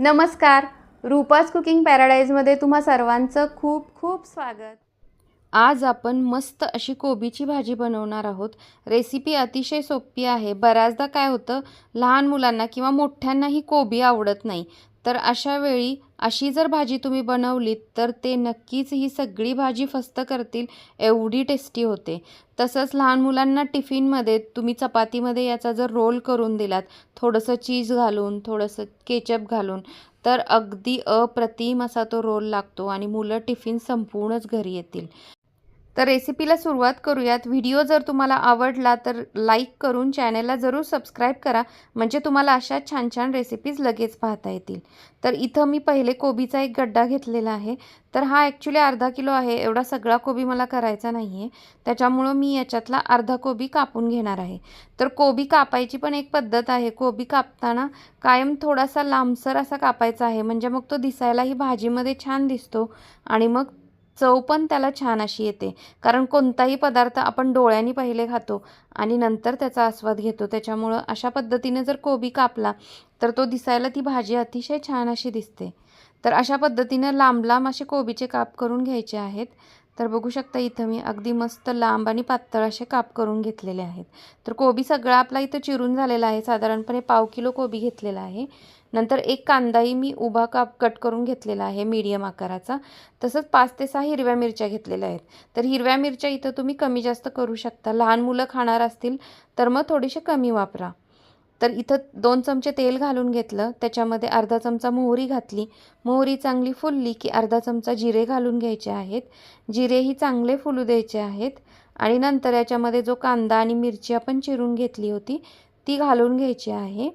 नमस्कार. रूपाज कुकिंग पॅराडाईजमध्ये तुम्हा सर्वांचं खूप खूप स्वागत. आज आपण मस्त अशी कोबीची भाजी बनवणार आहोत. रेसिपी अतिशय सोपी आहे. बऱ्याचदा काय होतं लहान मुलांना किंवा मोठ्यांनाही कोबी आवडत नाही. तर अशा वेळी अशी जर भाजी तुम्ही बनवलीत तर ते नक्कीच ही सगळी भाजी फस्त करतील एवढी टेस्टी होते. तसंच लहान मुलांना टिफिनमध्ये तुम्ही चपातीमध्ये याचा जर रोल करून दिलात थोडंसं चीज घालून थोडंसं केचप घालून तर अगदी अप्रतिम असा तो रोल लागतो आणि मुलं टिफिन संपूर्णच घरी येतील. तर रेसिपीला सुरुवात करूयात. व्हिडिओ जर तुम्हाला आवडला तर लाईक करून चॅनलला जरूर सबस्क्राईब करा. म्हणजे तुम्हाला अशा छान छान रेसिपीज लगेच पाहता येतील. तर इथं मी पहिले कोबीचा एक गड्डा घेतलेला आहे. तर हा ॲक्च्युली अर्धा किलो आहे. एवढा सगळा कोबी मला करायचा नाही आहे त्याच्यामुळं मी याच्यातला अर्धा कोबी कापून घेणार आहे. तर कोबी कापायची पण एक पद्धत आहे. कोबी कापताना कायम थोडासा लांबसर असा कापायचा आहे. म्हणजे मग तो दिसायलाही भाजीमध्ये छान दिसतो. आणि मग चव पण त्याला छान अशी येते. कारण कोणताही पदार्थ आपण डोळ्यांनी पहिले खातो आणि नंतर त्याचा आस्वाद घेतो. त्याच्यामुळं अशा पद्धतीने जर कोबी कापला तर तो दिसायला ती भाजी अतिशय छान अशी दिसते. तर अशा पद्धतीनं लांब लांब असे कोबीचे काप करून घ्यायचे आहेत. तर बघू शकता इथं मी अगदी मस्त लांब आणि पातळ असे काप करून घेतलेले आहेत. तर कोबी सगळा आपला इथं चिरून झालेला आहे. साधारणपणे पाव किलो कोबी घेतलेला आहे. नंतर एक कांदाही मी उभा काप कट करून घेतलेला आहे मीडियम आकाराचा. तसंच पाच ते सहा हिरव्या मिरच्या घेतलेल्या आहेत. तर हिरव्या मिरच्या इथं तुम्ही कमी जास्त करू शकता. लहान मुलं खाणार असतील तर मग थोडीशी कमी वापरा. तर इथं दोन चमचे तेल घालून घेतलं. त्याच्यामध्ये अर्धा चमचा मोहरी घातली. मोहरी चांगली फुलली की अर्धा चमचा जिरे घालून घ्यायचे आहेत. जिरेही चांगले फुलू द्यायचे आहेत. आणि नंतर याच्यामध्ये जो कांदा आणि मिरची आपण चिरून घेतली होती ती घालून घ्यायची आहे.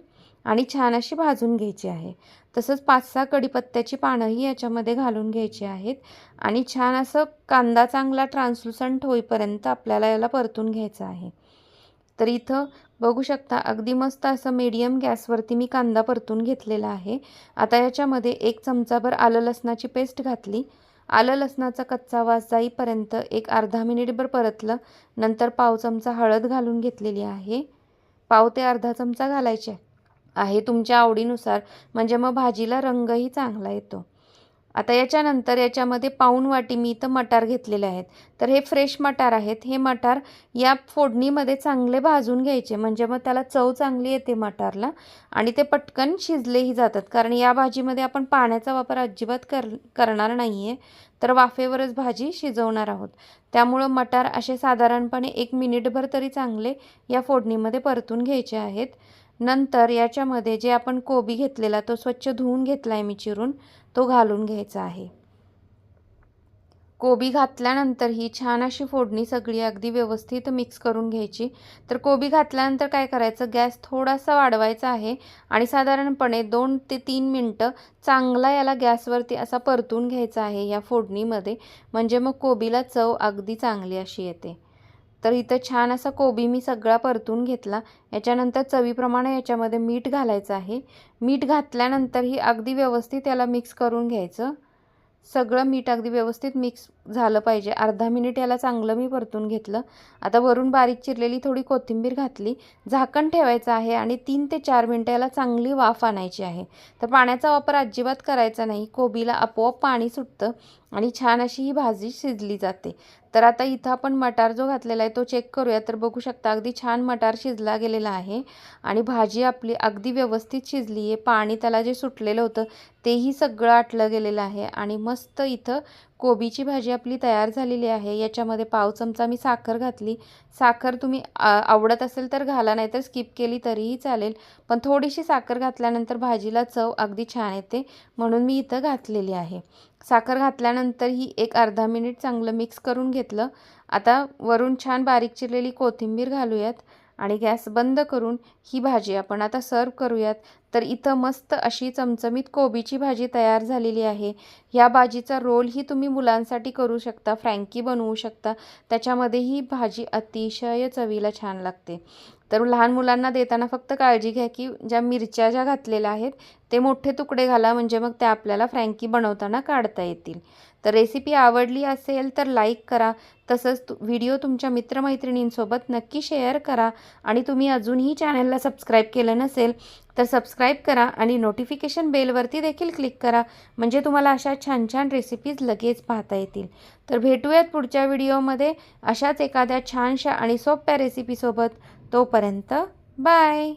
आणि छान अशी भाजून घ्यायची आहे. तसंच पाच सहा कडीपत्त्याची पानंही याच्यामध्ये घालून घ्यायची आहेत. आणि छान असं कांदा चांगला ट्रान्सलुसंट होईपर्यंत आपल्याला याला परतून घ्यायचं आहे. तर इथं बघू शकता अगदी मस्त असं मीडियम गॅसवरती मी कांदा परतून घेतलेला आहे. आता याच्यामध्ये एक चमचाभर आलं लसणाची पेस्ट घातली. आलं लसणाचा कच्चा वास जाईपर्यंत एक अर्धा मिनिटभर परतलं. नंतर पाव चमचा हळद घालून घेतलेली आहे. पाव ते अर्धा चमचा घालायचे आहे तुमच्या आवडीनुसार. म्हणजे मग भाजीला रंगही चांगला येतो. आता याच्यानंतर याच्यामध्ये पाऊण वाटी मी इथं मटार घेतलेले आहेत. तर हे फ्रेश मटार आहेत. हे मटार या फोडणीमध्ये चांगले भाजून घ्यायचे. म्हणजे मग त्याला चव चांगली येते मटारला आणि ते पटकन शिजलेही जातात. कारण या भाजीमध्ये आपण पाण्याचा वापर अजिबात कर करणार नाही आहे तर वाफेवरच भाजी शिजवणार आहोत. त्यामुळं मटार असे साधारणपणे एक मिनिटभर तरी चांगले या फोडणीमध्ये परतून घ्यायचे आहेत. नंतर याच्यामध्ये जे आपण कोबी घेतलेला तो स्वच्छ धुवून घेतला आहे मी चिरून तो घालून घ्यायचा आहे. कोबी घातल्यानंतर ही छान अशी फोडणी सगळी अगदी व्यवस्थित मिक्स करून घ्यायची. तर कोबी घातल्यानंतर काय करायचं गॅस थोडासा वाढवायचा आहे आणि साधारणपणे दोन ते तीन मिनटं चांगला याला गॅसवरती असा परतून घ्यायचा आहे या फोडणीमध्ये. म्हणजे मग कोबीला चव अगदी चांगली अशी येते. तर इथं छान असा कोबी मी सगळा परतून घेतला. याच्यानंतर चवीप्रमाणे याच्यामध्ये मीठ घालायचं आहे. मीठ घातल्यानंतर ही अगदी व्यवस्थित याला मिक्स करून घ्यायचं. सगळं मीठ अगदी व्यवस्थित मिक्स झालं पाहिजे. अर्धा मिनिट याला चांगलं मी परतून घेतलं. आता वरून बारीक चिरलेली थोडी कोथिंबीर घातली. झाकण ठेवायचं आहे आणि तीन ते चार मिनटं याला चांगली वाफ आणायची आहे. तर पाण्याचा वापर अजिबात करायचा नाही. कोबीला आपोआप पाणी सुटतं आणि छान अशी ही भाजी शिजली जाते. तर आता इथं आपण मटार जो घातलेला आहे तो चेक करूया. तर बघू शकता अगदी छान मटार शिजला गेलेला आहे आणि भाजी आपली अगदी व्यवस्थित शिजली आहे पाणी त्याला जे सुटलेलं होतं तेही सगळं आटलं गेलेलं आहे आणि मस्त इथं कोबीची भाजी आपली तयार झालेली आहे. याच्यामध्ये पाव चमचा मी साखर घातली. साखर तुम्ही आवडत असेल तर घाला नाही तर स्किप केली तरीही चालेल. पण थोडीशी साखर घातल्यानंतर भाजीला चव अगदी छान येते म्हणून मी इथं घातलेली आहे. साखर घातल्यानंतर ही एक अर्धा मिनिट चांगलं मिक्स करून घेतलं. आता वरून छान बारीक चिरलेली कोथिंबीर घालूयात. आणि गॅस बंद करून ही भाजी आपण आता सर्व करूयात. तर इथं मस्त अशी चमचमीत कोबीची भाजी तयार झालेली आहे. ह्या भाजीचा रोलही तुम्ही मुलांसाठी करू शकता फ्रँकी बनवू शकता. त्याच्यामध्ये ही भाजी अतिशय चवीला छान लागते. तर लहान मुलांना देताना फक्त काळजी घ्या की ज्या मिरच्या ज्या घातलेल्या आहेत ते मोठे तुकडे घाला म्हणजे मग त्या आपल्याला फ्रँकी बनवताना काढता येतील. तर रेसिपी आवडली असेल तर लाईक करा. तसंच तु व्हिडिओ तुमच्या मित्रमैत्रिणींसोबत नक्की शेअर करा. आणि तुम्ही अजूनही चॅनलला सबस्क्राईब केलं नसेल तर सबस्क्राईब करा आणि नोटिफिकेशन बेलवरती देखील क्लिक करा. म्हणजे तुम्हाला अशा छान छान रेसिपीज लगेच पाहता येतील. तर भेटूयात पुढच्या व्हिडिओमध्ये अशाच एखाद्या छानशा आणि सोप्या रेसिपीसोबत तोपर्यंत बाय